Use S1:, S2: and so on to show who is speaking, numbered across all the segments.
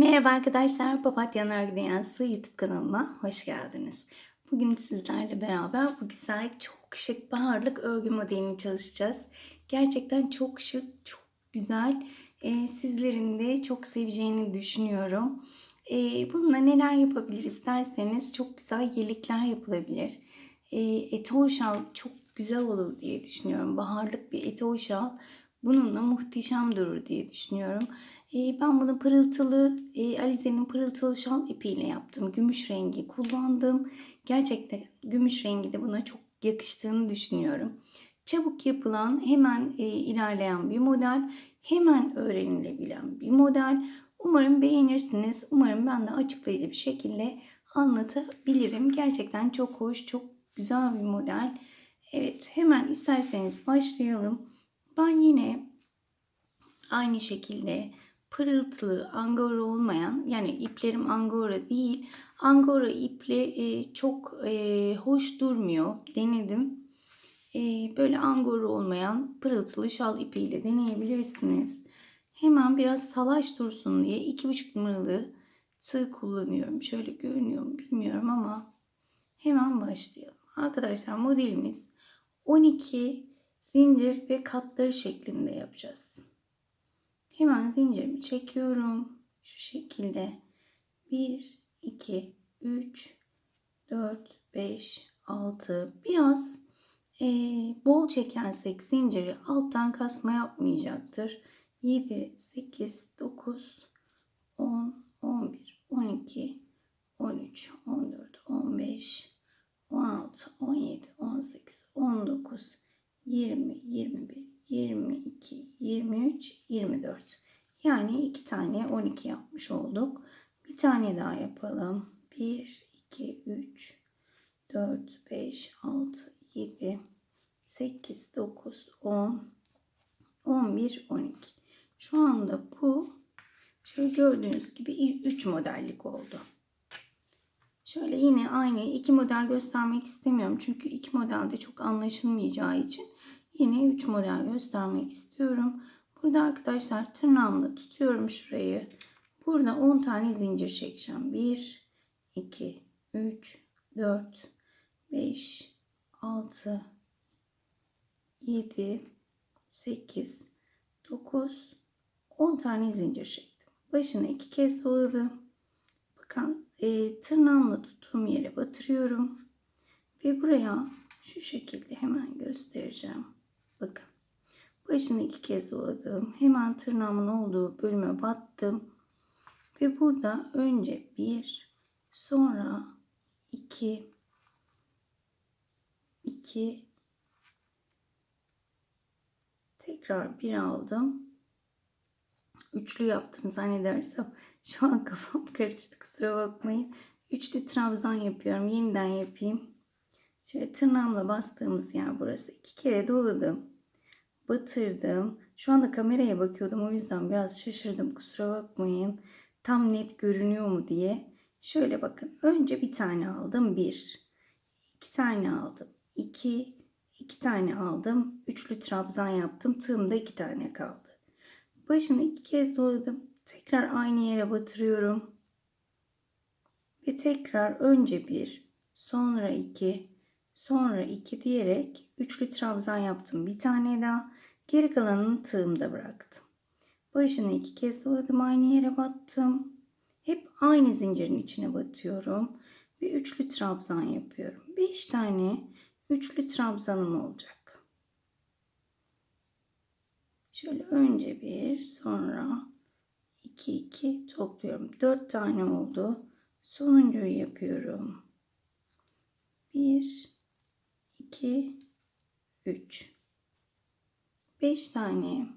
S1: Merhaba arkadaşlar, Papatya Nargı Dünyası YouTube kanalıma hoş geldiniz. Bugün sizlerle beraber bu güzel, çok şık baharlık örgü modelini çalışacağız. Gerçekten çok şık, çok güzel. Ee, sizlerin de çok seveceğini düşünüyorum. Ee, bununla neler yapabiliriz derseniz çok güzel yelikler yapılabilir. Ee, etol çok güzel olur diye düşünüyorum. Baharlık bir etoşal, bununla muhteşem durur diye düşünüyorum. Ee, ben bunu pırıltılı, e, Alize'nin pırıltılı şal ipiyle yaptım. Gümüş rengi kullandım. Gerçekten gümüş rengi de buna çok yakıştığını düşünüyorum. Çabuk yapılan, hemen e, ilerleyen bir model, hemen öğrenilebilen bir model. Umarım beğenirsiniz. Umarım ben de açıklayıcı bir şekilde anlatabilirim. Gerçekten çok hoş, çok güzel bir model. Evet, hemen isterseniz başlayalım. Ben yine aynı şekilde pırıltılı, angora olmayan yani iplerim angora değil. Angora iple e, çok e, hoş durmuyor. Denedim. E, böyle angora olmayan pırıltılı şal ipiyle deneyebilirsiniz. Hemen biraz salaş dursun diye 2,5 numaralı tığ kullanıyorum. Şöyle görünüyor mu bilmiyorum ama hemen başlayalım. Arkadaşlar modelimiz 12 zincir ve katları şeklinde yapacağız. Hemen zincirimi çekiyorum. Şu şekilde 1, 2, 3, 4, 5, 6 biraz e, bol çekersek zinciri alttan kasma yapmayacaktır. 7, 8, 9, 10, 11, 12, 13, 14, 15, 16, 17, 18, 19, 20, 21, 22, 23, 24. Yani iki tane 12 yapmış olduk. Bir tane daha yapalım. 1, 2, 3, 4, 5, 6, 7, 8, 9, 10, 11, 12. Şu anda bu şöyle gördüğünüz gibi 3 modellik oldu. Şöyle yine aynı iki model göstermek istemiyorum. Çünkü iki modelde çok anlaşılmayacağı için Yine 3 model göstermek istiyorum. Burada arkadaşlar tırnağımla tutuyorum şurayı. Burada 10 tane zincir çekeceğim. 1, 2, 3, 4, 5, 6, 7, 8, 9, 10 tane zincir çektim. Başını iki kez doladım. Bakın e, tırnağımla tuttuğum yere batırıyorum. Ve buraya şu şekilde hemen göstereceğim. Bakın. Başını iki kez doladım. Hemen tırnağımın olduğu bölüme battım. Ve burada önce bir, sonra iki, iki, tekrar bir aldım. Üçlü yaptım zannedersem. Şu an kafam karıştı kusura bakmayın. Üçlü trabzan yapıyorum. Yeniden yapayım. Şöyle tırnağımla bastığımız yer burası. İki kere doladım batırdım. Şu anda kameraya bakıyordum o yüzden biraz şaşırdım kusura bakmayın. Tam net görünüyor mu diye. Şöyle bakın önce bir tane aldım bir. İki tane aldım iki. İki tane aldım. Üçlü trabzan yaptım. Tığımda iki tane kaldı. Başını iki kez doladım. Tekrar aynı yere batırıyorum. Ve tekrar önce bir, sonra iki, sonra iki diyerek üçlü trabzan yaptım. Bir tane daha Geri kalanını tığımda bıraktım. Başını iki kez doladım aynı yere battım. Hep aynı zincirin içine batıyorum. Ve üçlü trabzan yapıyorum. Beş tane üçlü trabzanım olacak. Şöyle önce bir sonra iki iki topluyorum. Dört tane oldu. Sonuncuyu yapıyorum. Bir, iki, üç. 5 tane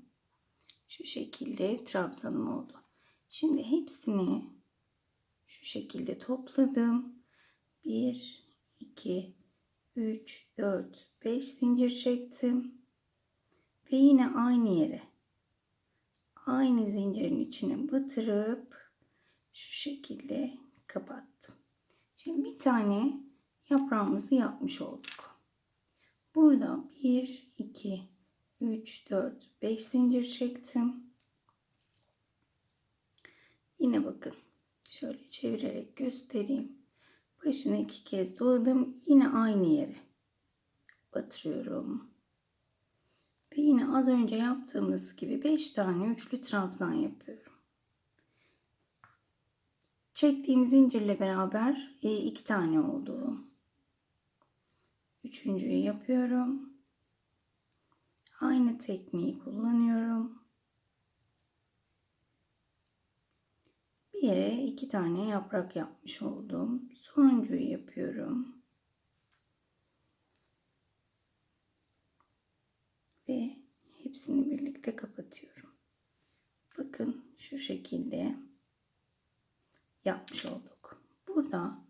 S1: şu şekilde trabzanım oldu. Şimdi hepsini şu şekilde topladım. 1, 2, 3, 4, 5 zincir çektim. Ve yine aynı yere aynı zincirin içine batırıp şu şekilde kapattım. Şimdi bir tane yaprağımızı yapmış olduk. Burada 1, 2, 3, 4, 5 zincir çektim. Yine bakın şöyle çevirerek göstereyim. Başını iki kez doladım. Yine aynı yere batırıyorum. Ve yine az önce yaptığımız gibi 5 tane üçlü trabzan yapıyorum. Çektiğim zincirle beraber 2 e, tane oldu. Üçüncüyü yapıyorum. Aynı tekniği kullanıyorum. Bir yere iki tane yaprak yapmış oldum. Sonuncuyu yapıyorum. Ve hepsini birlikte kapatıyorum. Bakın şu şekilde yapmış olduk. Burada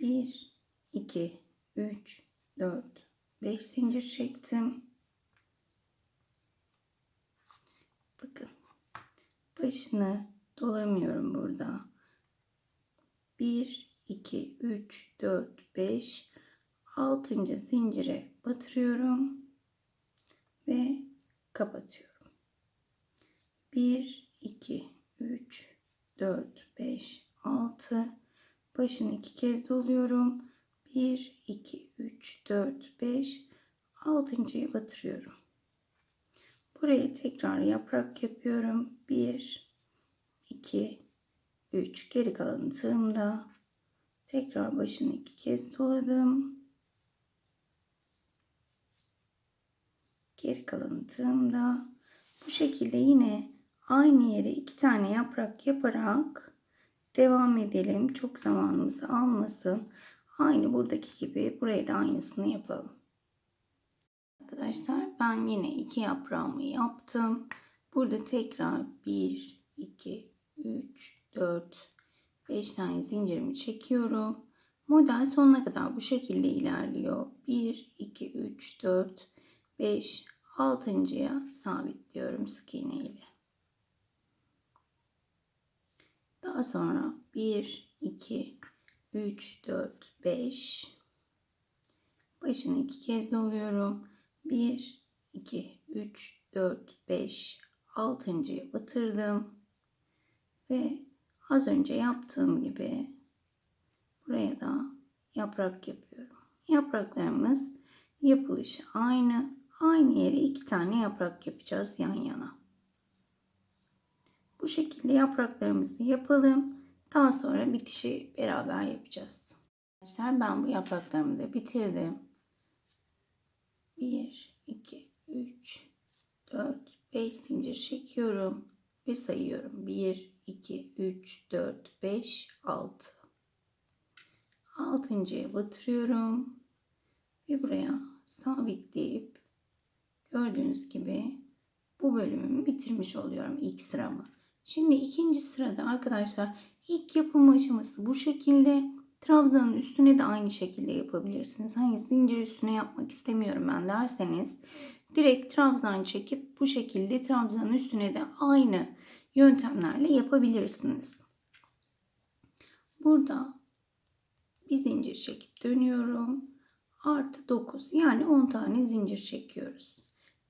S1: 1, 2, 3, 4, 5 zincir çektim. Bakın. Başını dolamıyorum burada. 1, 2, 3, 4, 5, 6. zincire batırıyorum ve kapatıyorum. 1, 2, 3, 4, 5, 6. Başını iki kez doluyorum. 1, 2, 3, 4, 5, 6.ya batırıyorum. Buraya tekrar yaprak yapıyorum. 1, 2, 3. Geri kalan tığımda tekrar başını iki kez doladım. Geri kalan tığımda bu şekilde yine aynı yere iki tane yaprak yaparak devam edelim. Çok zamanımızı almasın. Aynı buradaki gibi buraya da aynısını yapalım arkadaşlar ben yine iki yaprağımı yaptım. Burada tekrar 1, 2, 3, 4, 5 tane zincirimi çekiyorum. Model sonuna kadar bu şekilde ilerliyor. 1, 2, 3, 4, 5, 6.ya sabitliyorum sık iğne ile. Daha sonra 1, 2, 3, 4, 5. Başını iki kez doluyorum. 1, 2, 3, 4, 5, 6.ya batırdım. Ve az önce yaptığım gibi buraya da yaprak yapıyorum. Yapraklarımız yapılışı aynı. Aynı yere iki tane yaprak yapacağız yan yana. Bu şekilde yapraklarımızı yapalım. Daha sonra bitişi beraber yapacağız. Arkadaşlar ben bu yapraklarımı da bitirdim. 1, 2, 3, 4, 5 zincir çekiyorum ve sayıyorum. 1, 2, 3, 4, 5, 6. Altıncıya batırıyorum ve buraya sabitleyip gördüğünüz gibi bu bölümümü bitirmiş oluyorum ilk sıramı. Şimdi ikinci sırada arkadaşlar ilk yapım aşaması bu şekilde. Trabzanın üstüne de aynı şekilde yapabilirsiniz. Hani zincir üstüne yapmak istemiyorum ben derseniz direkt trabzan çekip bu şekilde trabzanın üstüne de aynı yöntemlerle yapabilirsiniz. Burada bir zincir çekip dönüyorum. Artı 9 yani 10 tane zincir çekiyoruz.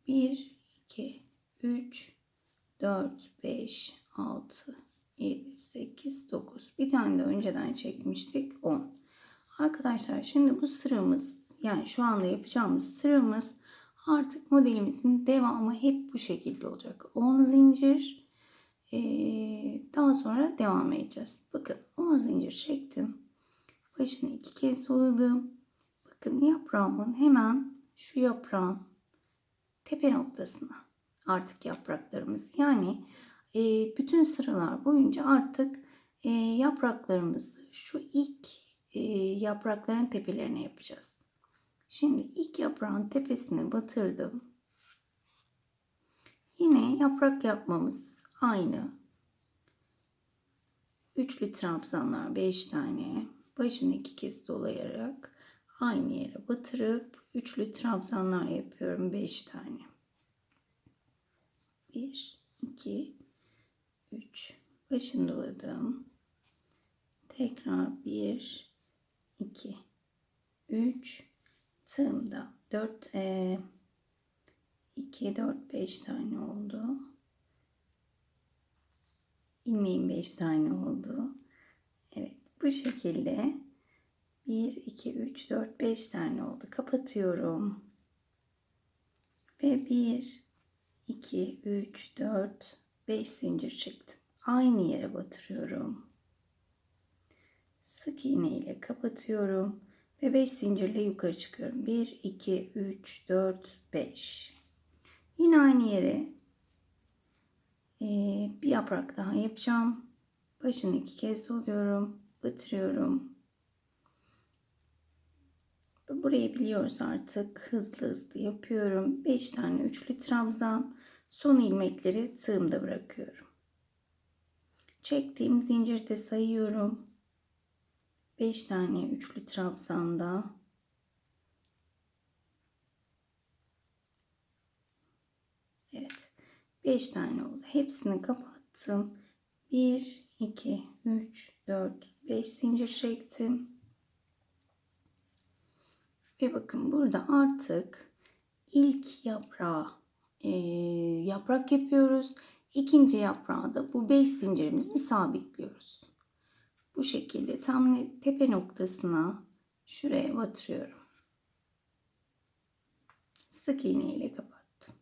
S1: 1, 2, 3, 4, 5, 6, 7, 8, 9. Bir tane de önceden çekmiştik 10. Arkadaşlar şimdi bu sıramız yani şu anda yapacağımız sıramız artık modelimizin devamı hep bu şekilde olacak. 10 zincir daha sonra devam edeceğiz. Bakın 10 zincir çektim. Başını iki kez doladım. Bakın yaprağımın hemen şu yaprağın tepe noktasına artık yapraklarımız yani e, bütün sıralar boyunca artık e, yapraklarımızı şu ilk e, yaprakların tepelerine yapacağız. Şimdi ilk yaprağın tepesine batırdım. Yine yaprak yapmamız aynı. Üçlü trabzanlar 5 tane başını iki kez dolayarak aynı yere batırıp üçlü trabzanlar yapıyorum 5 tane. 1 2 3 başını doladım. Tekrar 1 2 3 tığımda 4 e, 2 4 5 tane oldu. İlmeğim 5 tane oldu. Evet bu şekilde 1 2 3 4 5 tane oldu. Kapatıyorum. Ve 1 2 3 4 5 zincir çektim. Aynı yere batırıyorum. Sık iğne ile kapatıyorum ve 5 zincirle yukarı çıkıyorum. 1 2 3 4 5. Yine aynı yere e, bir yaprak daha yapacağım. Başını iki kez doluyorum, batırıyorum. Burayı biliyoruz artık. Hızlı hızlı yapıyorum. 5 tane üçlü trabzan. Son ilmekleri tığımda bırakıyorum. Çektiğim zincirde sayıyorum. 5 tane üçlü trabzanda Evet. 5 tane oldu. Hepsini kapattım. 1 2 3 4 5 zincir çektim. Ve bakın burada artık ilk yaprağı ee, yaprak yapıyoruz. İkinci yaprağı da bu 5 zincirimizi sabitliyoruz. Bu şekilde tam tepe noktasına şuraya batırıyorum. Sık iğne ile kapattım.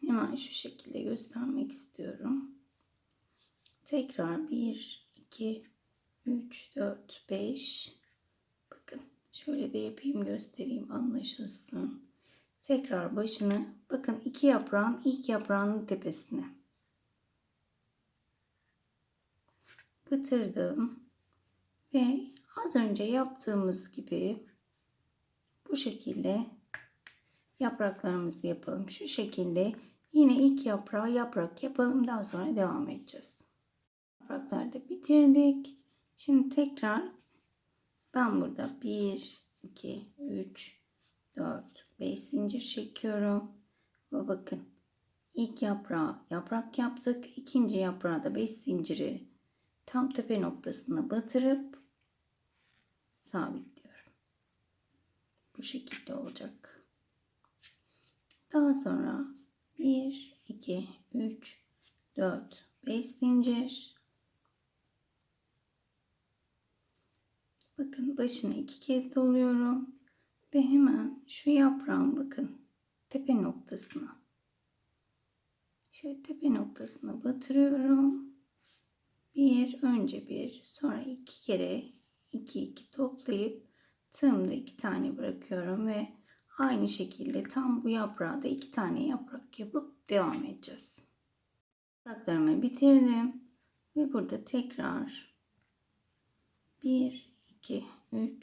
S1: Hemen şu şekilde göstermek istiyorum. Tekrar 1, 2, 3, 4, 5, Şöyle de yapayım göstereyim anlaşılsın. Tekrar başını bakın iki yaprağın ilk yaprağının tepesine. Batırdım. Ve az önce yaptığımız gibi bu şekilde yapraklarımızı yapalım. Şu şekilde yine ilk yaprağı yaprak yapalım. Daha sonra devam edeceğiz. Yaprakları da bitirdik. Şimdi tekrar ben burada 1, 2, 3, 4, 5 zincir çekiyorum. Ve bakın ilk yaprağı yaprak yaptık. ikinci yaprağı da 5 zinciri tam tepe noktasına batırıp sabitliyorum. Bu şekilde olacak. Daha sonra 1, 2, 3, 4, 5 zincir Bakın başını iki kez doluyorum. Ve hemen şu yaprağın bakın tepe noktasına. Şöyle tepe noktasına batırıyorum. Bir, önce bir, sonra iki kere iki iki toplayıp tığımda iki tane bırakıyorum ve aynı şekilde tam bu yaprağa da iki tane yaprak yapıp devam edeceğiz. Yapraklarımı bitirdim ve burada tekrar bir 2, 3,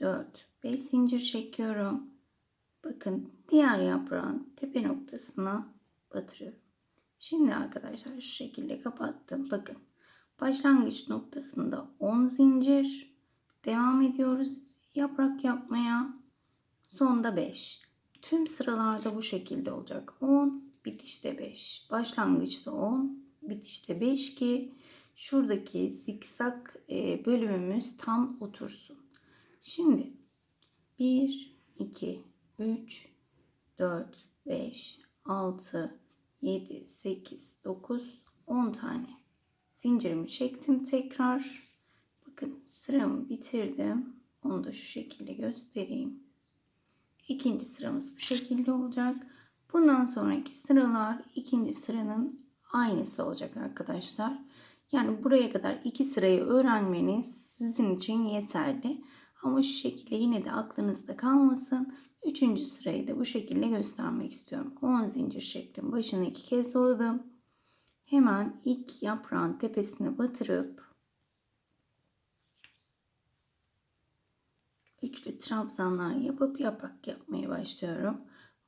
S1: 4, 5 zincir çekiyorum. Bakın diğer yaprağın tepe noktasına batırıyorum. Şimdi arkadaşlar şu şekilde kapattım. Bakın başlangıç noktasında 10 zincir. Devam ediyoruz yaprak yapmaya. Sonda 5. Tüm sıralarda bu şekilde olacak. 10, bitişte 5. Başlangıçta 10, bitişte 5 ki şuradaki zikzak e, bölümümüz tam otursun. Şimdi 1, 2, 3, 4, 5, 6, 7, 8, 9, 10 tane zincirimi çektim tekrar. Bakın sıramı bitirdim. Onu da şu şekilde göstereyim. İkinci sıramız bu şekilde olacak. Bundan sonraki sıralar ikinci sıranın aynısı olacak arkadaşlar. Yani buraya kadar iki sırayı öğrenmeniz sizin için yeterli. Ama şu şekilde yine de aklınızda kalmasın. Üçüncü sırayı da bu şekilde göstermek istiyorum. 10 zincir şeklin başını iki kez doladım. Hemen ilk yaprağın tepesine batırıp üçlü trabzanlar yapıp yaprak yapmaya başlıyorum.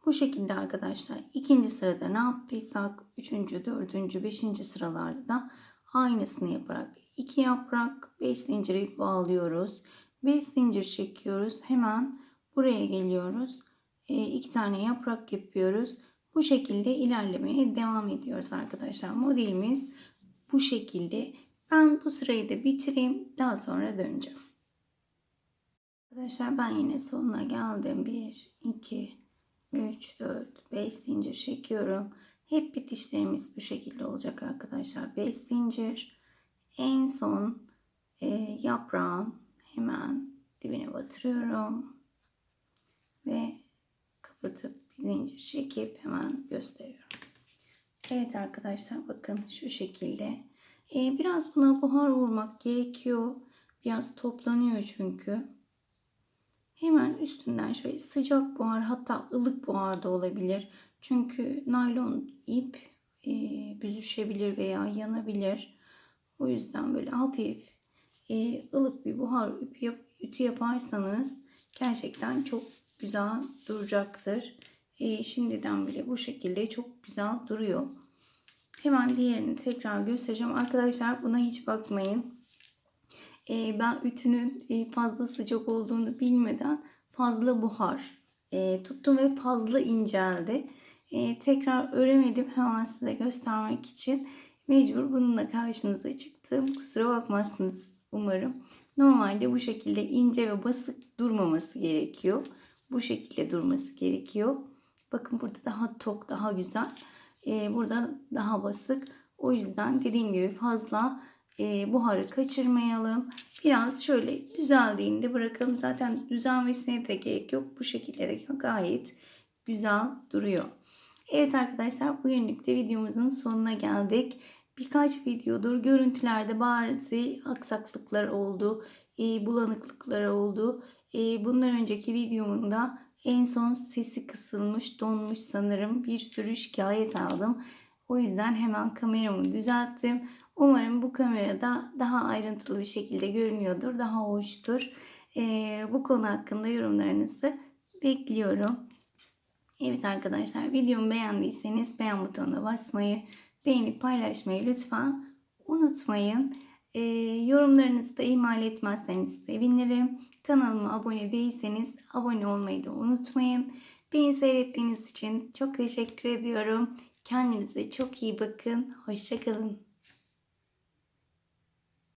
S1: Bu şekilde arkadaşlar ikinci sırada ne yaptıysak üçüncü, dördüncü, beşinci sıralarda da aynısını yaparak 2 yaprak 5 zincir ip bağlıyoruz. 5 zincir çekiyoruz. Hemen buraya geliyoruz. 2 e, tane yaprak yapıyoruz. Bu şekilde ilerlemeye devam ediyoruz arkadaşlar. Modelimiz bu şekilde. Ben bu sırayı da bitireyim. Daha sonra döneceğim. Arkadaşlar ben yine sonuna geldim. 1, 2, 3, 4, 5 zincir çekiyorum. Hep bitişlerimiz bu şekilde olacak arkadaşlar. 5 zincir. En son e, yaprağın hemen dibine batırıyorum. Ve kapatıp bir zincir çekip hemen gösteriyorum. Evet arkadaşlar bakın şu şekilde. E, biraz buna buhar vurmak gerekiyor. Biraz toplanıyor çünkü. Hemen üstünden şöyle sıcak buhar hatta ılık buhar da olabilir. Çünkü naylon ip e, büzüşebilir veya yanabilir. O yüzden böyle hafif e, ılık bir buhar yap, ütü yaparsanız gerçekten çok güzel duracaktır. E, şimdiden bile bu şekilde çok güzel duruyor. Hemen diğerini tekrar göstereceğim. Arkadaşlar buna hiç bakmayın. E, ben ütünün e, fazla sıcak olduğunu bilmeden fazla buhar e, tuttum ve fazla inceldi. Ee, tekrar öremedim hemen size göstermek için. Mecbur bununla karşınıza çıktım. Kusura bakmazsınız umarım. Normalde bu şekilde ince ve basık durmaması gerekiyor. Bu şekilde durması gerekiyor. Bakın burada daha tok, daha güzel. E, burada daha basık. O yüzden dediğim gibi fazla e, buharı kaçırmayalım. Biraz şöyle düzeldiğinde bırakalım. Zaten düzelmesine de gerek yok. Bu şekilde de gayet güzel duruyor. Evet arkadaşlar bugünlük de videomuzun sonuna geldik. Birkaç videodur görüntülerde bazı aksaklıklar oldu, e, bulanıklıklar oldu. E, bundan önceki videomunda en son sesi kısılmış, donmuş sanırım bir sürü şikayet aldım. O yüzden hemen kameramı düzelttim. Umarım bu kamerada daha ayrıntılı bir şekilde görünüyordur, daha hoştur. E, bu konu hakkında yorumlarınızı bekliyorum. Evet arkadaşlar videomu beğendiyseniz beğen butonuna basmayı, beğenip paylaşmayı lütfen unutmayın. E, yorumlarınızı da ihmal etmezseniz sevinirim. Kanalıma abone değilseniz abone olmayı da unutmayın. Beni seyrettiğiniz için çok teşekkür ediyorum. Kendinize çok iyi bakın. Hoşçakalın.